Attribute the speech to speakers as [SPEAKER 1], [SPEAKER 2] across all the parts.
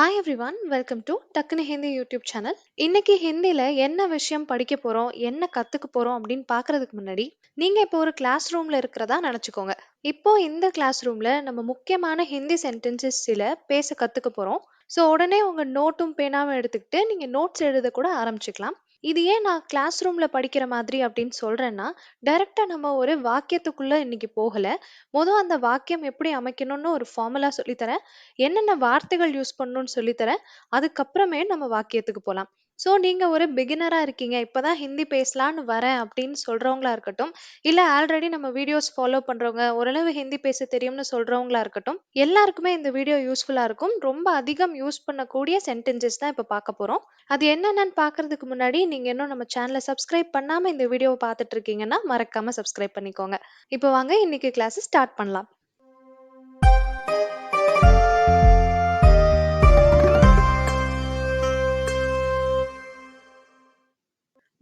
[SPEAKER 1] Hi everyone welcome to டக்குனு Hindi YouTube channel இன்னைக்கு ஹிந்தியில் என்ன விஷயம் படிக்க போகிறோம் என்ன கற்றுக்க போகிறோம் அப்படின்னு பார்க்கறதுக்கு முன்னாடி நீங்கள் இப்போ ஒரு கிளாஸ் ரூமில் இருக்கிறதா நினச்சிக்கோங்க. இப்போ இந்த கிளாஸ் ரூமில் நம்ம முக்கியமான ஹிந்தி சென்டென்சஸ் சில பேச கற்றுக்க போகிறோம் ஸோ உடனே உங்கள் நோட்டும் பேனாவும் எடுத்துக்கிட்டு நீங்கள் நோட்ஸ் எழுத கூட ஆரம்பிச்சுக்கலாம். இது ஏன் நான் கிளாஸ் ரூம்ல படிக்கிற மாதிரி அப்படின்னு சொல்றேன்னா டைரக்டா நம்ம ஒரு வாக்கியத்துக்குள்ள இன்னைக்கு போகல. மொதல் அந்த வாக்கியம் எப்படி அமைக்கணும்னு ஒரு ஃபார்முலா சொல்லித்தரேன். என்னென்ன வார்த்தைகள் யூஸ் பண்ணணும்னு சொல்லித்தரேன். அதுக்கப்புறமே நம்ம வாக்கியத்துக்கு போகலாம் ஸோ நீங்க ஒரு பிகினரா இருக்கீங்க. இப்பதான் ஹிந்தி பேசலான்னு வரேன் அப்படின்னு சொல்றவங்களா இருக்கட்டும் இல்ல ஆல்ரெடி நம்ம வீடியோஸ் ஃபாலோ பண்றவங்க ஓரளவு ஹிந்தி பேச தெரியும்னு சொல்றவங்களா இருக்கட்டும் எல்லாருக்குமே இந்த வீடியோ யூஸ்ஃபுல்லா இருக்கும். ரொம்ப அதிகம் யூஸ் பண்ணக்கூடிய சென்டென்சஸ் தான் இப்போ பார்க்க போறோம். அது என்னென்னு பார்க்கறதுக்கு முன்னாடி நீங்க இன்னும் நம்ம சேனலை சப்ஸ்கிரைப் பண்ணாம இந்த வீடியோவை பார்த்துட்டு இருக்கீங்கன்னா மறக்காம சப்ஸ்கிரைப் பண்ணிக்கோங்க. இப்போ வாங்க இன்னைக்கு கிளாஸ் ஸ்டார்ட் பண்ணலாம்.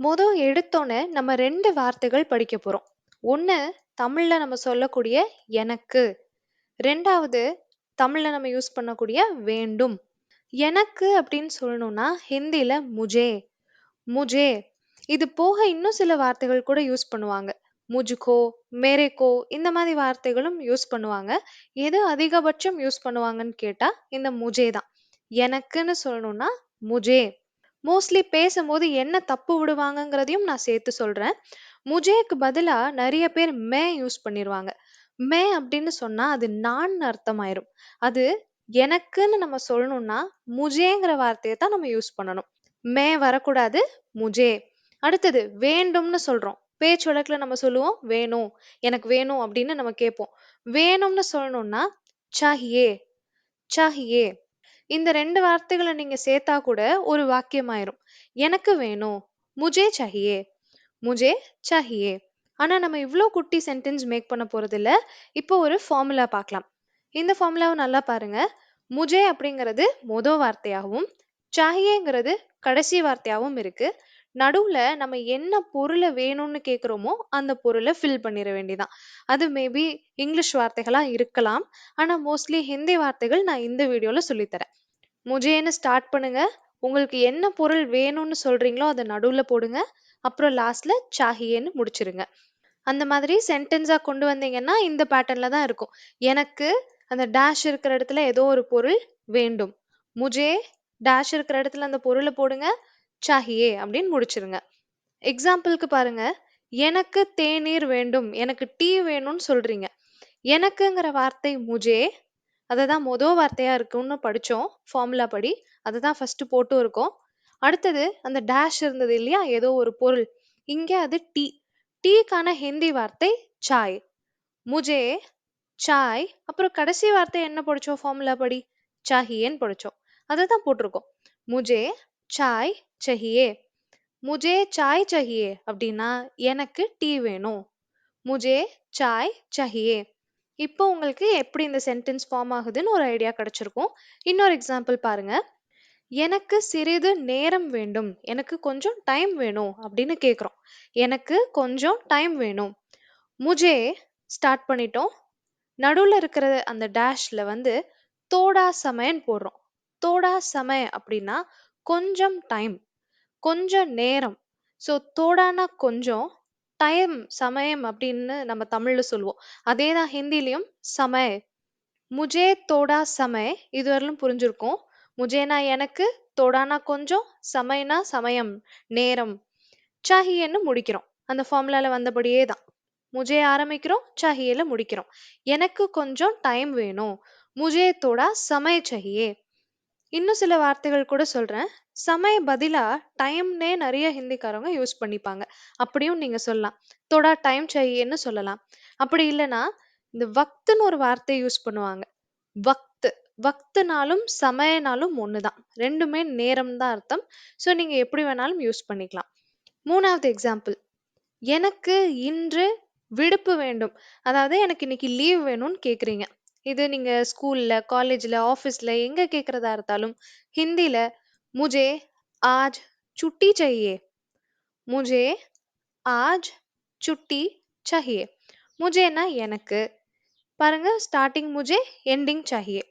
[SPEAKER 1] மொதல் எடுத்தோன்னே நம்ம ரெண்டு வார்த்தைகள் படிக்க போறோம். ஒன்று தமிழ்ல நம்ம சொல்லக்கூடிய எனக்கு. ரெண்டாவது தமிழ்ல நம்ம யூஸ் பண்ணக்கூடிய வேண்டும். எனக்கு அப்படின்னு சொல்லணும்னா ஹிந்தியில முஜே. முஜே. இது போக இன்னும் சில வார்த்தைகள் கூட யூஸ் பண்ணுவாங்க. முஜுகோ "மேரேகோ" இந்த மாதிரி வார்த்தைகளும் யூஸ் பண்ணுவாங்க. எது அதிகபட்சம் யூஸ் பண்ணுவாங்கன்னு கேட்டா இந்த முஜே தான். எனக்குன்னு சொல்லணும்னா முஜே. மோஸ்ட்லி பேசும்போது என்ன தப்பு விடுவாங்கங்கிறதையும் நான் சேர்த்து சொல்றேன். முஜேக்கு பதிலா நிறைய பேர் மே யூஸ் பண்ணிடுவாங்க மே அப்படின்னு சொன்னா அது நான் அர்த்தமாயிரும். அது எனக்குன்னு நம்ம சொல்லணும்னா முஜேங்கிற வார்த்தையை தான் நம்ம யூஸ் பண்ணணும். மே வரக்கூடாது முஜே. அடுத்தது வேண்டும்னு சொல்றோம். பேச்சு வழக்கில் நம்ம சொல்லுவோம் வேணும். எனக்கு வேணும் அப்படின்னு நம்ம கேட்போம். வேணும்னு சொல்லணும்னா சாஹியே. சாஹியே. இந்த ரெண்டு வார்த்தைகளை நீங்க சேர்த்தா கூட ஒரு வாக்கியமாயிரும். எனக்கு வேணும் முஜே சஹியே முஜே சஹியே. ஆனா நம்ம இவ்வளோ குட்டி சென்டென்ஸ் மேக் பண்ண போறது இல்ல இப்போ ஒரு ஃபார்முலா பார்க்கலாம். இந்த ஃபார்முலாவை நல்லா பாருங்க. முஜே அப்படிங்கிறது மொத வார்த்தையாகவும் சாஹியேங்கிறது கடைசி வார்த்தையாகவும் இருக்கு. நடுவுல நம்ம என்ன பொருளை வேணும்னு கேட்குறோமோ அந்த பொருளை ஃபில் பண்ணிட வேண்டியதான் அது மேபி இங்கிலீஷ் வார்த்தைகளா இருக்கலாம். ஆனா மோஸ்ட்லி ஹிந்தி வார்த்தைகள் நான் இந்த வீடியோல சொல்லித்தரேன். முஜேன்னு ஸ்டார்ட் பண்ணுங்க. உங்களுக்கு என்ன பொருள் வேணும்னு சொல்றீங்களோ அதை நடுவுல போடுங்க. அப்புறம் லாஸ்ட்ல சாஹியேன்னு முடிச்சிருங்க. அந்த மாதிரி சென்டென்ஸா கொண்டு வந்தீங்கன்னா இந்த பேட்டர்ன்ல தான் இருக்கும். எனக்கு அந்த டேஷ் இருக்கிற இடத்துல ஏதோ ஒரு பொருள் வேண்டும். முஜே டேஷ் இருக்கிற இடத்துல அந்த பொருளை போடுங்க. சாஹியே அப்படின்னு முடிச்சிருங்க. எக்ஸாம்பிளுக்கு பாருங்க. எனக்கு தேநீர் வேண்டும் எனக்கு டீ வேணும்னு சொல்றீங்க. எனக்குங்கிற வார்த்தை முஜே அதை தான் மொதல் வார்த்தையா இருக்கும்னு படிச்சோம் ஃபார்முலா படி. அதை தான் ஃபர்ஸ்ட் போட்டும் இருக்கோம். அடுத்தது அந்த டேஷ் இருந்தது இல்லையா? ஏதோ ஒரு பொருள். இங்க அது டீ. டீக்கான ஹிந்தி வார்த்தை சாய். முஜே சாய். அப்புறம் கடைசி வார்த்தை என்ன படிச்சோம்? ஃபார்முலா படி. சாஹியேன்னு படிச்சோம். அதை தான் போட்டிருக்கோம். முஜே சாய் சஹியே முஜே சாய் சஹியே அப்படின்னா எனக்கு டீ வேணும்। முஜே சாய் சஹியே இப்போ உங்களுக்கு எப்படி இந்த சென்டென்ஸ் ஃபார்ம் ஆகுதுன்னு ஒரு ஐடியா கிடைச்சிருக்கும். இன்னொரு எக்ஸாம்பிள் பாருங்க. எனக்கு சிறிது நேரம் வேண்டும். எனக்கு கொஞ்சம் டைம் வேணும் அப்படின்னு கேட்குறோம் எனக்கு கொஞ்சம் டைம் வேணும். முஜே ஸ்டார்ட் பண்ணிட்டோம். நடுவில் இருக்கிற அந்த டேஷில் வந்து தோடா சமயன்னு போடுறோம். தோடா சமய அப்படின்னா கொஞ்சம் டைம் கொஞ்சம் நேரம். ஸோ தோடானா கொஞ்சம் டைம் சமயம் அப்படின்னு நம்ம தமிழ்ல சொல்லுவோம். அதே தான் ஹிந்திலையும் சமய. முஜே தோடா சமய இதுவரையிலும் புரிஞ்சிருக்கும். முஜேனா எனக்கு தோடானா கொஞ்சம் சமயனா சமயம் நேரம். சாஹியன்னு முடிக்கிறோம். அந்த ஃபார்முலால வந்தபடியே தான். முஜே ஆரம்பிக்கிறோம் சாஹியேல முடிக்கிறோம். எனக்கு கொஞ்சம் டைம் வேணும். முஜே தோடா சமய சஹியே. இன்னும் சில வார்த்தைகள் கூட சொல்றேன். சமய பதிலா டைம்னே நிறைய ஹிந்திக்காரங்க யூஸ் பண்ணிப்பாங்க. அப்படியும் நீங்க சொல்லலாம். தோடா டைம் சாஹியேன்னு சொல்லலாம். அப்படி இல்லைன்னா இந்த வக்துன்னு ஒரு வார்த்தையை யூஸ் பண்ணுவாங்க. வக்து. வக்துனாலும் சமயனாலும் ஒண்ணுதான். ரெண்டுமே நேரம் தான் அர்த்தம். ஸோ நீங்க எப்படி வேணாலும் யூஸ் பண்ணிக்கலாம். மூணாவது எக்ஸாம்பிள். எனக்கு இன்று விடுப்பு வேண்டும். அதாவது எனக்கு இன்னைக்கு லீவ் வேணும்னு கேக்குறீங்க. இது நீங்க ஸ்கூல்ல காலேஜ்ல ஆஃபீஸ்ல எங்க கேக்குறதா இருந்தாலும் ஹிந்தில முஜே ஆஜ் சுட்டி चाहिए முஜே ஆஜ் சுட்டி चाहिए முஜேனா எனக்கு பாருங்க ஸ்டார்டிங் முஜே எண்டிங் சாஹியே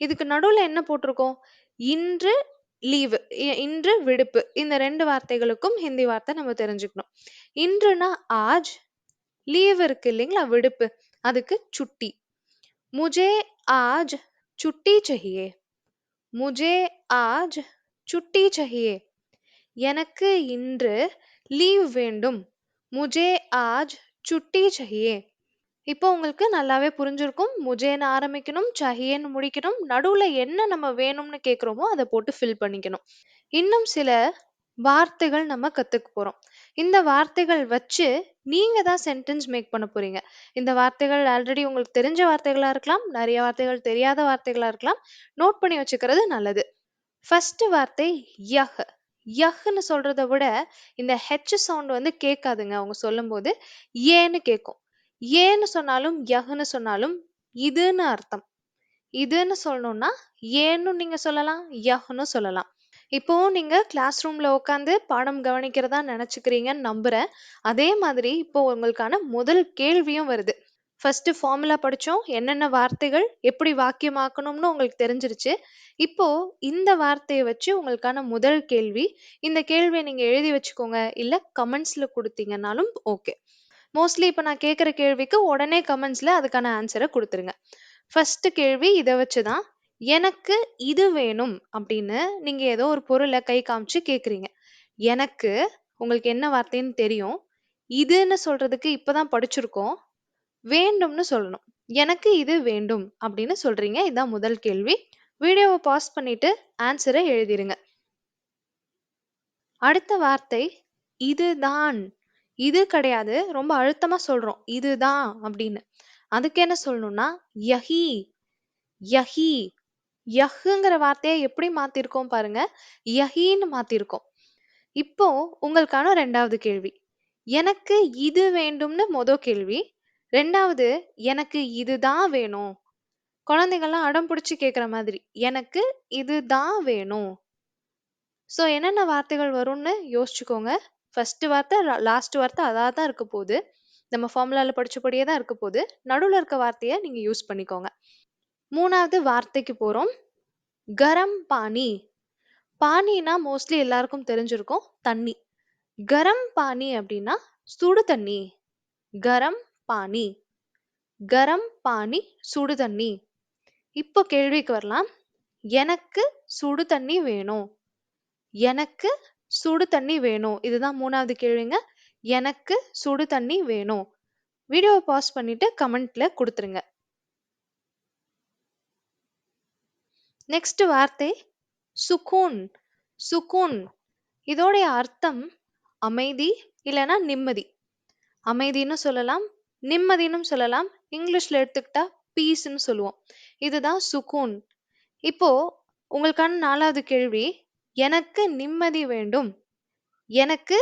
[SPEAKER 1] இதுக்கு நடுவுல என்ன போட்டிருக்கோம் இன்று லீவு இன்று விடுப்பு இந்த ரெண்டு வார்த்தைகளுக்கும் ஹிந்தி வார்த்தை நம்ம தெரிஞ்சுக்கணும் இன்றுனா ஆஜ் லீவ் இருக்கு இல்லைங்களா விடுப்பு அதுக்கு சுட்டி முஜே ஆஜ் சுட்டி चाहिए। முஜே ஆஜ் சுட்டி चाहिए। எனக்கு இன்று லீவ் வேண்டும். முஜே ஆஜ் சுட்டி சஹியே இப்போ உங்களுக்கு நல்லாவே புரிஞ்சிருக்கும். முஜேன்னு ஆரம்பிக்கணும் சஹியேன்னு முடிக்கணும். நடுவுல என்ன நம்ம வேணும்னு கேக்குறோமோ அதை போட்டு ஃபில் பண்ணிக்கணும். இன்னும் சில வார்த்தைகள் நம்ம கத்துக்க போறோம். இந்த வார்த்தைகள் வச்சு நீங்க தான் சென்டென்ஸ் மேக் பண்ண போறீங்க. இந்த வார்த்தைகள் ஆல்ரெடி உங்களுக்கு தெரிஞ்ச வார்த்தைகளா இருக்கலாம் நிறைய வார்த்தைகள் தெரியாத வார்த்தைகளா இருக்கலாம். நோட் பண்ணி வச்சுக்கிறது நல்லது. ஃபர்ஸ்ட் வார்த்தை யஹ். யஹ்ன்னு சொல்றத விட இந்த ஹெச் சவுண்ட் வந்து கேட்காதுங்க. அவங்க சொல்லும்போது ஏன்னு கேட்கும். ஏன்னு சொன்னாலும் யஹ்ன்னு சொன்னாலும் இதுன்னு அர்த்தம். இதுன்னு சொல்லணும்னா ஏன்னு நீங்க சொல்லலாம் யஹ்ன்னு சொல்லலாம். இப்போ நீங்க கிளாஸ் ரூம்ல உட்காந்து பாடம் கவனிக்கிறதா நினைச்சுக்கிறீங்கன்னு நம்புறேன். அதே மாதிரி இப்போ உங்களுக்கான முதல் கேள்வியும் வருது. ஃபர்ஸ்ட் ஃபார்முலா படிச்சோம் என்னென்ன வார்த்தைகள் எப்படி வாக்கியமாக்கணும்னு உங்களுக்கு தெரிஞ்சிருச்சு. இப்போ இந்த வார்த்தையை வச்சு உங்களுக்கான முதல் கேள்வி இந்த கேள்வியை நீங்க எழுதி வச்சுக்கோங்க இல்ல கமெண்ட்ஸ்ல கொடுத்தீங்கன்னாலும் ஓகே மோஸ்ட்லி இப்போ நான் கேட்குற கேள்விக்கு உடனே கமெண்ட்ஸ்ல அதுக்கான ஆன்சரை கொடுத்துருங்க. ஃபர்ஸ்ட் கேள்வி இதை வச்சு தான் எனக்கு இது வேணும் அப்படின்னு நீங்க ஏதோ ஒரு பொருளை கை காமிச்சு கேட்குறீங்க எனக்கு உங்களுக்கு என்ன வார்த்தைன்னு தெரியும். இதுன்னு சொல்றதுக்கு இப்பதான் படிச்சிருக்கோம். வேண்டும்னு சொல்லணும். எனக்கு இது வேண்டும் அப்படின்னு சொல்றீங்க. இதான் முதல் கேள்வி. வீடியோவை பாஸ் பண்ணிட்டு ஆன்சரை எழுதிருங்க. அடுத்த வார்த்தை இதுதான். இது கிடையாது. ரொம்ப அழுத்தமா சொல்றோம். இதுதான் அப்படின்னு. அதுக்கு என்ன சொல்லணும்னா யஹி. யஹி. யஹ்ங்கிற வார்த்தையை எப்படி மாத்திருக்கோம் பாருங்க? யஹின்னு மாத்திருக்கோம். இப்போ உங்களுக்கான ரெண்டாவது கேள்வி. எனக்கு இது வேண்டும்னு மொத கேள்வி. ரெண்டாவது எனக்கு இதுதான் வேணும். குழந்தைங்கள்லாம் அடம் பிடிச்சு கேக்குற மாதிரி எனக்கு இதுதான் வேணும். ஸோ என்னென்ன வார்த்தைகள் வரும்னு யோசிச்சுக்கோங்க. ஃபர்ஸ்ட் வார்த்தை லாஸ்ட் வார்த்தை அதாக தான் இருக்க போகுது. நம்ம ஃபார்முலாவில் படிச்சபடியே தான் இருக்க போகுது. நடுவில் இருக்க வார்த்தையை நீங்கள் யூஸ் பண்ணிக்கோங்க. மூணாவது வார்த்தைக்கு போகிறோம் கரம் பானி பானின்னா மோஸ்ட்லி எல்லாருக்கும் தெரிஞ்சிருக்கும் தண்ணி. கரம் பானி அப்படின்னா சுடு தண்ணி. கரம் பானி கரம் பானி சுடு தண்ணி. இப்போ கேள்விக்கு வரலாம். எனக்கு சுடு தண்ணி வேணும். எனக்கு சுடு தண்ணி வேணும். இதுதான் மூணாவது கேள்விங்க எனக்கு சுடு தண்ணி வேணும். வீடியோவை பாஸ் பண்ணிட்டு கமெண்ட்ல கொடுத்துருங்க. நெக்ஸ்ட் வார்த்தை சுகூன். சுகூன். இதோடைய அர்த்தம் அமைதி இல்லைன்னா நிம்மதி. அமைதின்னு சொல்லலாம் நிம்மதின்னு சொல்லலாம். இங்கிலீஷ்ல எடுத்துக்கிட்டா பீஸ்ன்னு சொல்லுவோம். இதுதான் சுகூன். இப்போ உங்களுக்கான நாலாவது கேள்வி எனக்கு நிம்மதி வேண்டும். எனக்கு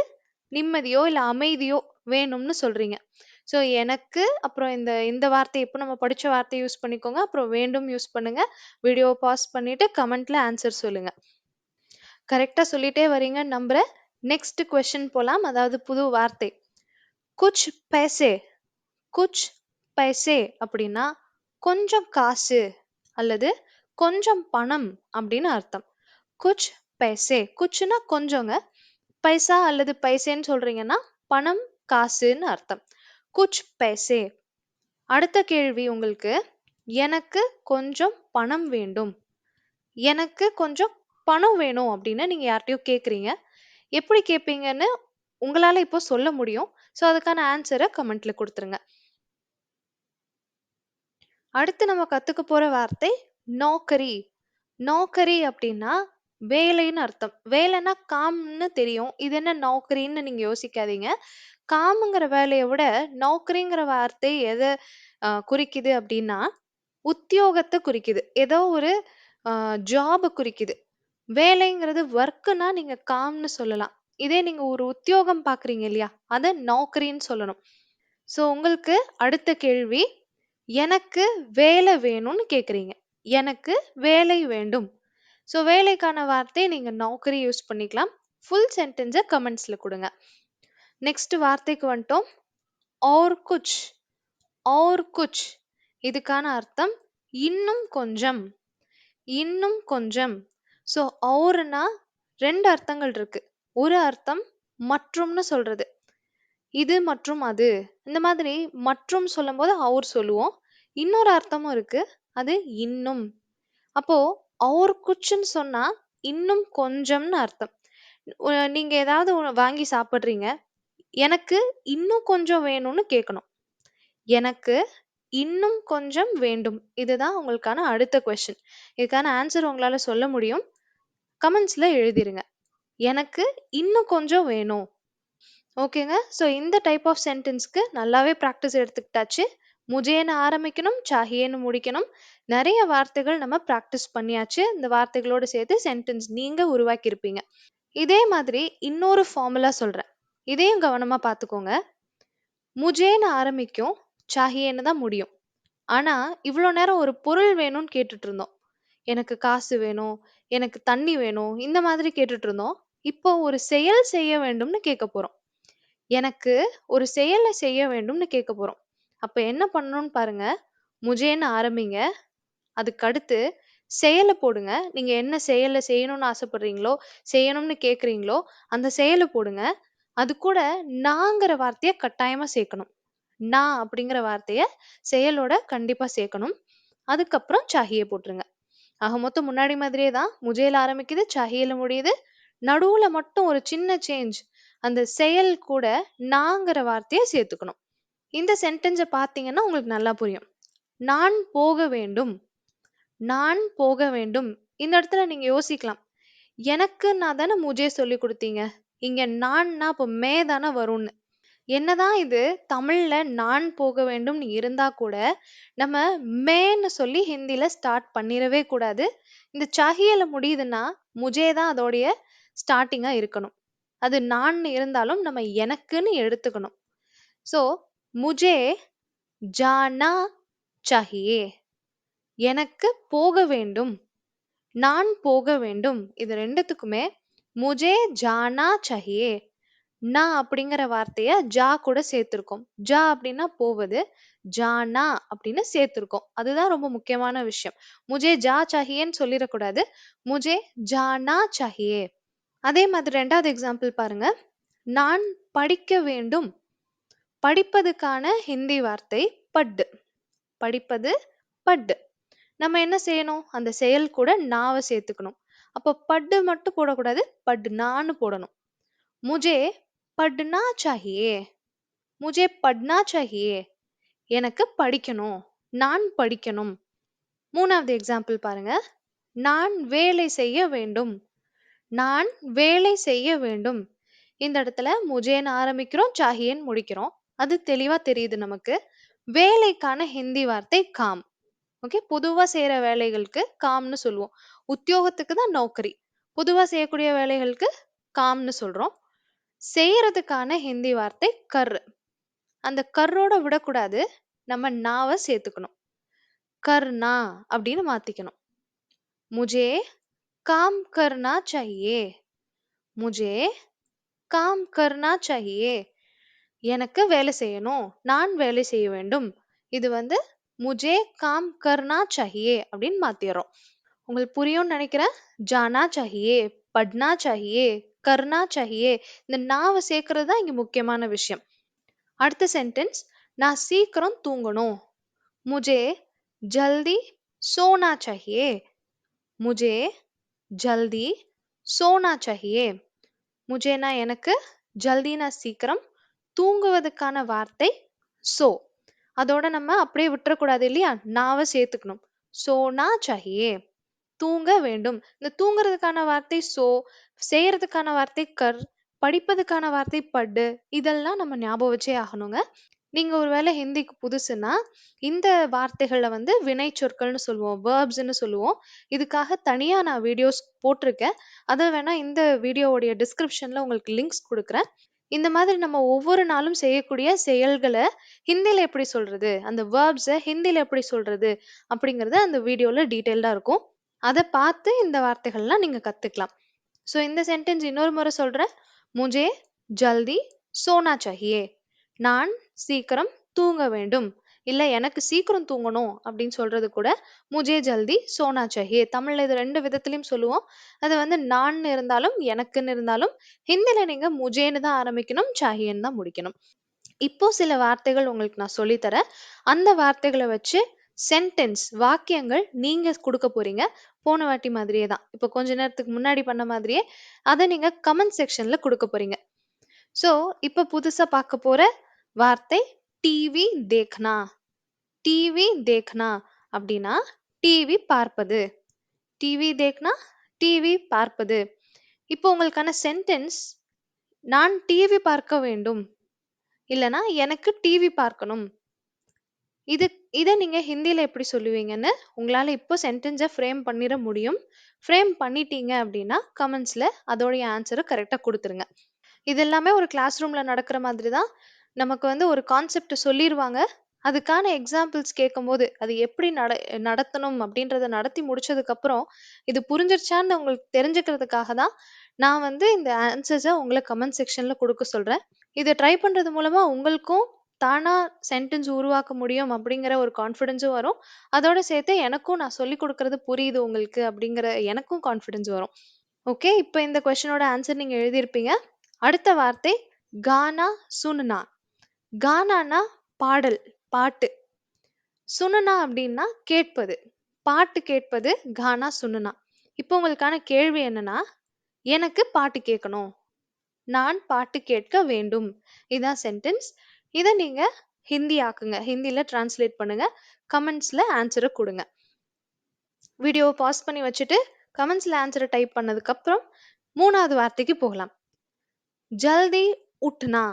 [SPEAKER 1] நிம்மதியோ இல்ல அமைதியோ வேணும்னு சொல்றீங்க. ஸோ எனக்கு அப்புறம் இந்த இந்த வார்த்தை இப்போ நம்ம படிச்ச வார்த்தையை யூஸ் பண்ணிக்கோங்க. அப்புறம் வேண்டும் யூஸ் பண்ணுங்க. வீடியோ பாஸ் பண்ணிட்டு கமெண்ட்ல ஆன்சர் சொல்லுங்க. கரெக்டா சொல்லிட்டே வரீங்கன்னு நம்புறேன். நெக்ஸ்ட் கொஸ்டின் போலாம். அதாவது புது வார்த்தை. குச் பைசே குச் பைசே அப்படின்னா கொஞ்சம் காசு அல்லது கொஞ்சம் பணம் அப்படின்னு அர்த்தம். குச் பைசே குச்சுன்னா கொஞ்சங்க பைசா அல்லது பைசேன்னு சொல்றீங்கன்னா பணம் காசுன்னு அர்த்தம். குச் பைசே. அடுத்த கேள்வி உங்களுக்கு. எனக்கு கொஞ்சம் பணம் வேண்டும். எனக்கு கொஞ்சம் பணம் வேணும் அப்படின்னு நீங்க யார்கிட்டயோ கேக்குறீங்க. எப்படி கேட்பீங்கன்னு உங்களால இப்போ சொல்ல முடியும். ஸோ அதுக்கான ஆன்சரை கமெண்ட்ல கொடுத்துருங்க. அடுத்து நம்ம கத்துக்க போற வார்த்தை நோக்கரி. நோக்கரி அப்படின்னா வேலைன்னு அர்த்தம். வேலைன்னா காம்னு தெரியும். இது என்ன நௌக்கரின்னு நீங்க யோசிக்காதீங்க. காமுங்கிற வேலையை விட நௌக்கரிங்கிற வார்த்தை எதை ஆஹ் குறிக்குது அப்படின்னா உத்தியோகத்தை குறிக்குது. ஏதோ ஒரு ஜாப் குறிக்குது. வேலைங்கிறது ஒர்க்குன்னா நீங்க காம்னு சொல்லலாம். இதே நீங்க ஒரு உத்தியோகம் பாக்குறீங்க இல்லையா? அதை நௌக்கரின்னு சொல்லணும். ஸோ உங்களுக்கு அடுத்த கேள்வி எனக்கு வேலை வேணும்னு கேக்குறீங்க எனக்கு வேலை வேண்டும். ஸோ வேலைக்கான வார்த்தையை நீங்கள் நௌக்கரி யூஸ் பண்ணிக்கலாம். ஃபுல் சென்டென்ஸை கமெண்ட்ஸில் கொடுங்க. நெக்ஸ்ட் வார்த்தைக்கு வந்துட்டோம். ஆர் குச். ஆர் குச். இதுக்கான அர்த்தம் இன்னும் கொஞ்சம். இன்னும் கொஞ்சம். ஸோ ஆறுனா ரெண்டு அர்த்தங்கள் இருக்கு. ஒரு அர்த்தம் மற்றும்னு சொல்றது. இது மற்றும் அது. இந்த மாதிரி மற்றும் சொல்லும்போது அவர் சொல்லுவோம். இன்னொரு அர்த்தமும் இருக்கு. அது இன்னும். அப்போ அவுர் குச்ன்னு சொன்னா இன்னும் கொஞ்சம்னு அர்த்தம். ஒ நீங்க ஏதாவது ஒண்ணு வாங்கி சாப்பிடுறீங்க. எனக்கு இன்னும் கொஞ்சம் வேணும்னு கேட்கணும். எனக்கு இன்னும் கொஞ்சம் வேண்டும். இதுதான் உங்களுக்கான அடுத்த கொஸ்டின். இதுக்கான ஆன்சர் உங்களால சொல்ல முடியும். கமெண்ட்ஸ்ல எழுதிருங்க. எனக்கு இன்னும் கொஞ்சம் வேணும். ஓகேங்க. ஸோ இந்த டைப் ஆஃப் சென்டென்ஸ்க்கு நல்லாவே பிராக்டிஸ் எடுத்துக்கிட்டாச்சு. முஜேன்னு ஆரம்பிக்கணும், சாஹியேன்னு முடிக்கணும். நிறைய வார்த்தைகள் நம்ம ப்ராக்டிஸ் பண்ணியாச்சு. இந்த வார்த்தைகளோட சேர்த்து சென்டென்ஸ் நீங்க உருவாக்கியிருப்பீங்க. இதே மாதிரி இன்னொரு ஃபார்முலா சொல்றேன். இதையும் கவனமா பார்த்துக்கோங்க. முஜேன்னு ஆரம்பிக்கும், சாஹியேன்னு தான் முடியும். ஆனா, இவ்வளோ நேரம் ஒரு பொருள் வேணும்னு கேட்டுட்டு இருந்தோம். எனக்கு காசு வேணும், எனக்கு தண்ணி வேணும், இந்த மாதிரி கேட்டுட்டு இருந்தோம். இப்போ ஒரு செயல் செய்ய வேண்டும்னு கேட்க போறோம். எனக்கு ஒரு செயலை செய்ய வேண்டும்னு கேட்க போறோம். அப்ப என்ன பண்ணணும்னு பாருங்க. முஜேன்னு ஆரம்பிங்க. அதுக்கு அடுத்து செயல போடுங்க. நீங்க என்ன செயல செய்யணும்னு ஆசைப்படுறீங்களோ, செய்யணும்னு கேட்குறீங்களோ அந்த செயல போடுங்க. அது கூட நான்ங்கிற வார்த்தைய கட்டாயமா சேர்க்கணும். நான் அப்படிங்கிற வார்த்தைய செயலோட கண்டிப்பா சேர்க்கணும். அதுக்கப்புறம் சாஹியே போட்டுருங்க. ஆக மொத்தம் முன்னாடி மாதிரியே தான். முஜேல ஆரம்பிக்குது, சாஹியேல முடியுது. நடுவுல மட்டும் ஒரு சின்ன சேஞ்ச். அந்த செயல் கூட நாங்கிற வார்த்தைய சேர்த்துக்கணும். இந்த சென்டென்ஸை பார்த்தீங்கன்னா உங்களுக்கு நல்லா புரியும். நான் போக வேண்டும். நான் போக வேண்டும். இந்த இடத்துல நீங்க யோசிக்கலாம். எனக்கு நான் தானே முஜே சொல்லிக் கொடுத்தீங்க இங்க நான்னா இப்போ மே தானே வரும்னு. என்னதான் இது தமிழ்ல நான் போக வேண்டும்னு இருந்தா கூட, நம்ம மேன்னு சொல்லி ஹிந்தில ஸ்டார்ட் பண்ணிடவே கூடாது. இந்த சாஹியேல முடியுதுன்னா, முஜே தான் அதோடைய ஸ்டார்டிங்காக இருக்கணும். அது நான் இருந்தாலும் நம்ம எனக்குன்னு எடுத்துக்கணும். ஸோ, முஜே ஜானா சஹியே எனக்கு போக வேண்டும். நான் போக வேண்டும். இது ரெண்டுத்துக்குமே முஜே ஜானா சஹியே நான் அப்படிங்கிற வார்த்தைய ஜா கூட சேர்த்திருக்கோம். ஜா அப்படின்னா போவது. ஜானா அப்படின்னு சேர்த்திருக்கோம். அதுதான் ரொம்ப முக்கியமான விஷயம். முஜே ஜா சஹியேன்னு சொல்லிடக்கூடாது முஜே ஜானா சஹியே அதே மாதிரி ரெண்டாவது எக்ஸாம்பிள் பாருங்க. நான் படிக்க வேண்டும். படிப்பதுக்கான ஹிந்தி வார்த்தை பட். படிப்பது பட். நம்ம என்ன செய்யணும்? அந்த செயல் கூட நாவை சேர்த்துக்கணும். அப்போ பட்டு மட்டும் போடக்கூடாது. பட்னான்னு போடணும். முஜே பட்னா சாஹியே. முஜே பட்னா சாஹியே. எனக்கு படிக்கணும். நான் படிக்கணும். மூணாவது எக்ஸாம்பிள் பாருங்க. நான் வேலை செய்ய வேண்டும். நான் வேலை செய்ய வேண்டும். இந்த இடத்துல முஜேன்னு ஆரம்பிக்கிறோம், சாஹியேன்னு முடிக்கிறோம். அது தெளிவா தெரியுது நமக்கு. வேலைக்கான ஹிந்தி வார்த்தை காம். ஓகே. பொதுவா செய்யற வேலைகளுக்கு காம்னு சொல்லுவோம். உத்தியோகத்துக்கு தான் நௌக்கரி. பொதுவா செய்யக்கூடிய வேலைகளுக்கு காம்னு சொல்றோம். செய்யறதுக்கான ஹிந்தி வார்த்தை கர். அந்த கர்ரோட விடக்கூடாது. நம்ம நாவை சேர்த்துக்கணும். கர்னா அப்படின்னு மாத்திக்கணும். முஜே காம் கர்னா சாஹியே. முஜே காம் கர்னா சாஹியே. எனக்கு வேலை செய்யணும். நான் வேலை செய்ய வேண்டும். இது வந்து முஜே காம் கர்னா சஹியே அப்படின்னு மாத்திடுறோம் உங்களுக்கு புரியும்னு நினைக்கிறேன். ஜானா சஹியே பட்னா சஹியே கர்னா சஹியே இந்த நாவ சேர்க்கறது தான் இங்க முக்கியமான விஷயம். அடுத்த சென்டென்ஸ் நான் சீக்கிரம் தூங்கணும். முஜே ஜல்தி சோனா சஹியே முஜே ஜல்தி சோனா சஹியே முஜேனா எனக்கு, ஜல்தினா சீக்கிரம், தூங்குவதற்கான வார்த்தை சோ. அதோட நம்ம அப்படியே விட்டுறக்கூடாது இல்லையா? நாவ சேர்த்துக்கணும். சோனா சாஹியே. தூங்க வேண்டும். இந்த தூங்குறதுக்கான வார்த்தை சோ, செய்யறதுக்கான வார்த்தை கர், படிப்பதுக்கான வார்த்தை பட்டு இதெல்லாம் நம்ம ஞாபகம் வச்சே ஆகணுங்க. நீங்க ஒரு வேளை ஹிந்திக்கு புதுசுன்னா, இந்த வார்த்தைகளை வந்து வினை சொற்கள்னு சொல்லுவோம். வேர்ப்ஸ்ன்னு சொல்லுவோம். இதுக்காக தனியா நான் வீடியோஸ் போட்டிருக்கேன். அதை வேணா இந்த வீடியோவுடைய டிஸ்கிரிப்ஷன்ல உங்களுக்கு லிங்க்ஸ் கொடுக்குறேன் இந்த மாதிரி நம்ம ஒவ்வொரு நாளும் செய்யக்கூடிய செயல்கள ஹிந்தில எப்படி சொல்றது? அந்த வெர்ப்ஸ ஹிந்தில எப்படி சொல்றது? அப்படிங்கிறது அந்த வீடியோல டீட்டெயில்டா இருக்கும். அத பார்த்து இந்த வார்த்தைகள்லாம் நீங்க கத்துக்கலாம். ஸோ இந்த சென்டென்ஸ் இன்னொரு முறை சொல்றேன். முஜே ஜல்தி சோனா சஹியே." நான் சீக்கிரம் தூங்க வேண்டும். இல்லை எனக்கு சீக்கிரம் தூங்கணும் அப்படின்னு சொல்றது கூட முஜே ஜல்தி சோனா சாஹியே தமிழ்ல இது ரெண்டு விதத்திலயும் சொல்லுவோம். அது வந்து நான் இருந்தாலும் எனக்குன்னு இருந்தாலும் ஹிந்தில நீங்க முஜேன்னு தான் ஆரம்பிக்கணும் சாஹியன்னு தான் முடிக்கணும். இப்போ சில வார்த்தைகள் உங்களுக்கு நான் சொல்லித் தரேன். அந்த வார்த்தைகளை வச்சு சென்டென்ஸ் வாக்கியங்கள் நீங்க கொடுக்க போறீங்க. போன வாட்டி மாதிரியே தான். இப்போ கொஞ்ச நேரத்துக்கு முன்னாடி பண்ண மாதிரியே அதை நீங்க கமெண்ட் செக்ஷன்ல கொடுக்க போறீங்க. ஸோ இப்போ புதுசா பார்க்க போற வார்த்தை டிவி தேக்னா. டிவி தேக்னா அப்படின்னா டிவி பார்ப்பது. டிவி தேக்னா டிவி பார்ப்பது. இப்போ உங்களுக்கான சென்டென்ஸ் நான் டிவி பார்க்க வேண்டும். இல்லனா எனக்கு டிவி பார்க்கணும். இது இதை நீங்கள் ஹிந்தியில் எப்படி சொல்லுவீங்கன்னு உங்களால் இப்போ சென்டென்ஸை ஃப்ரேம் பண்ணிட முடியும். ஃப்ரேம் பண்ணிட்டீங்க அப்படின்னா கமெண்ட்ஸில் அதோடைய ஆன்சரை கரெக்டாக கொடுத்துருங்க. இது எல்லாமே ஒரு கிளாஸ் ரூமில் நடக்கிற மாதிரி தான் நமக்கு வந்து ஒரு கான்செப்ட் சொல்லிடுவாங்க அதுக்கான எக்ஸாம்பிள்ஸ் கேட்கும்போது அது எப்படி நட நடத்தணும் அப்படின்றத நடத்தி முடிச்சதுக்கப்புறம் இது புரிஞ்சிருச்சான்னு உங்களுக்கு தெரிஞ்சுக்கிறதுக்காக தான் நான் வந்து இந்த ஆன்சர்ஸை உங்களை கமெண்ட் செக்ஷன்ல கொடுக்க சொல்றேன். இதை ட்ரை பண்றது மூலமா உங்களுக்கும் தானா சென்டென்ஸ் உருவாக்க முடியும் அப்படிங்கிற ஒரு கான்ஃபிடென்ஸும் வரும். அதோட சேர்த்து எனக்கும் நான் சொல்லி கொடுக்கறது புரியுது உங்களுக்கு அப்படிங்கிற எனக்கும் கான்ஃபிடென்ஸ் வரும். ஓகே இப்போ இந்த கொஸ்டினோட ஆன்சர் நீங்க எழுதியிருப்பீங்க. அடுத்த வார்த்தை கானா சுனுனா. கானானா பாடல். பாட்டு. சுனனா அப்படின்னா கேட்பது. பாட்டு கேட்பது கானா சுனுனா இப்போ உங்களுக்கான கேள்வி என்னன்னா எனக்கு பாட்டு கேட்கணும். நான் பாட்டு கேட்க வேண்டும். இதான் சென்டென்ஸ் இதை நீங்க ஹிந்தி ஆக்குங்க. ஹிந்தில டிரான்ஸ்லேட் பண்ணுங்க. கமெண்ட்ஸ்ல ஆன்சரை கொடுங்க. வீடியோவை பாஸ் பண்ணி வச்சுட்டு கமெண்ட்ஸ்ல ஆன்சரை டைப் பண்ணதுக்கு அப்புறம் மூணாவது வார்த்தைக்கு போகலாம். ஜல்தி உட்னா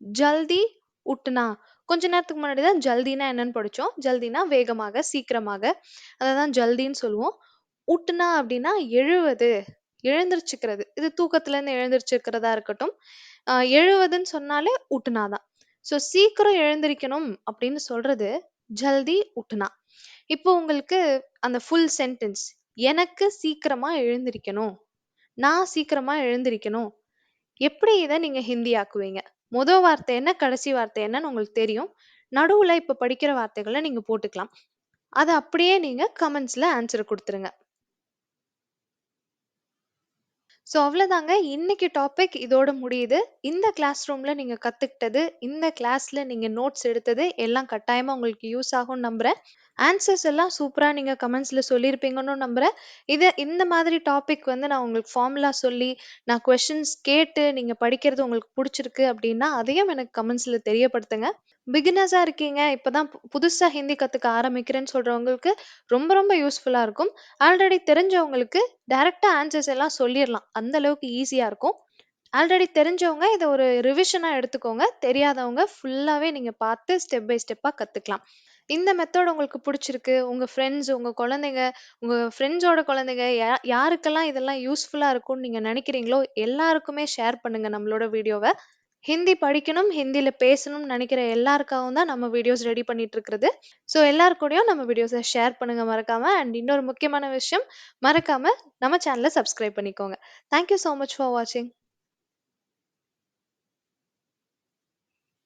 [SPEAKER 1] ஜல்தி உட்னா கொஞ்ச நேரத்துக்கு முன்னாடி தான் ஜல்தினா என்னன்னு படித்தோம் ஜல்தினா வேகமாக சீக்கிரமாக அதை தான் ஜல்தின்னு சொல்லுவோம். உட்டுனா அப்படின்னா எழுவது எழுந்திருச்சுக்கிறது. இது தூக்கத்துலேருந்து எழுந்திருச்சிருக்கிறதா எழுந்திருச்சுக்கிறதா இருக்கட்டும். எழுவதுன்னு சொன்னாலே உட்டுனா தான் ஸோ சீக்கிரம் எழுந்திருக்கணும் அப்படின்னு சொல்றது ஜல்தி உட்டுனா இப்போ உங்களுக்கு அந்த ஃபுல் சென்டென்ஸ் எனக்கு சீக்கிரமா எழுந்திருக்கணும். நான் சீக்கிரமா எழுந்திருக்கணும். எப்படி இதை நீங்க ஹிந்தி ஆக்குவீங்க? மொதல் வார்த்தை என்ன கடைசி வார்த்தை என்னன்னு உங்களுக்கு தெரியும். நடுவில் இப்போ படிக்கிற வார்த்தைகளை நீங்கள் போட்டுக்கலாம். அதை அப்படியே நீங்கள் கமெண்ட்ஸில் ஆன்சர் கொடுத்துருங்க. ஸோ அவ்வளோதாங்க இன்னைக்கு டாபிக் இதோட முடியுது. இந்த கிளாஸ் ரூமில் நீங்கள் கற்றுக்கிட்டது இந்த கிளாஸில் நீங்கள் நோட்ஸ் எடுத்தது எல்லாம் கட்டாயமாக உங்களுக்கு யூஸ் ஆகும்னு நம்புகிறேன் ஆன்சர்ஸ் எல்லாம் சூப்பராக நீங்கள் கமெண்ட்ஸில் சொல்லியிருப்பீங்கன்னு நம்புகிறேன் இதை இந்த மாதிரி டாபிக் வந்து நான் உங்களுக்கு ஃபார்முலா சொல்லி நான் கொஷின்ஸ் கேட்டு நீங்கள் படிக்கிறது உங்களுக்கு பிடிச்சிருக்கு அப்படின்னா அதையும் எனக்கு கமெண்ட்ஸில் தெரியப்படுத்துங்க. பிகினர்ஸா இருக்கீங்க. இப்பதான் பு- புதுசா ஹிந்தி கத்துக்க ஆரம்பிக்கிறேன்னு சொல்றவங்களுக்கு ரொம்ப ரொம்ப யூஸ்ஃபுல்லா இருக்கும். ஆல்ரெடி தெரிஞ்சவங்களுக்கு டேரெக்டாக ஆன்சர்ஸ் எல்லாம் சொல்லிடலாம். அந்த அளவுக்கு ஈஸியா இருக்கும். ஆல்ரெடி தெரிஞ்சவங்க இதை ஒரு ரிவிஷனா எடுத்துக்கோங்க. தெரியாதவங்க ஃபுல்லாவே நீங்க பார்த்து ஸ்டெப் பை ஸ்டெப்பா கத்துக்கலாம். இந்த மெத்தட் உங்களுக்கு பிடிச்சிருக்கு. உங்க ஃப்ரெண்ட்ஸ் உங்க குழந்தைங்க உங்க ஃப்ரெண்ட்ஸோட குழந்தைங்க யா- யாருக்கெல்லாம் இதெல்லாம் யூஸ்ஃபுல்லா இருக்கும்னு நீங்க நினைக்கிறீங்களோ எல்லாருக்குமே ஷேர் பண்ணுங்க நம்மளோட வீடியோவை ஹிந்தி படிக்கணும் ஹிந்தில பேசணும்னு நினைக்கிற எல்லாருக்காகவும் தான் நம்ம வீடியோஸ் ரெடி பண்ணிட்டு இருக்கிறது ஸோ எல்லாரு கூடயும் நம்ம வீடியோஸை ஷேர் பண்ணுங்க மறக்காம. அண்ட் இன்னொரு முக்கியமான விஷயம் மறக்காம நம்ம சேனலை சப்ஸ்கிரைப் பண்ணிக்கோங்க. தேங்க்யூ ஸோ மச் ஃபார் வாட்சிங்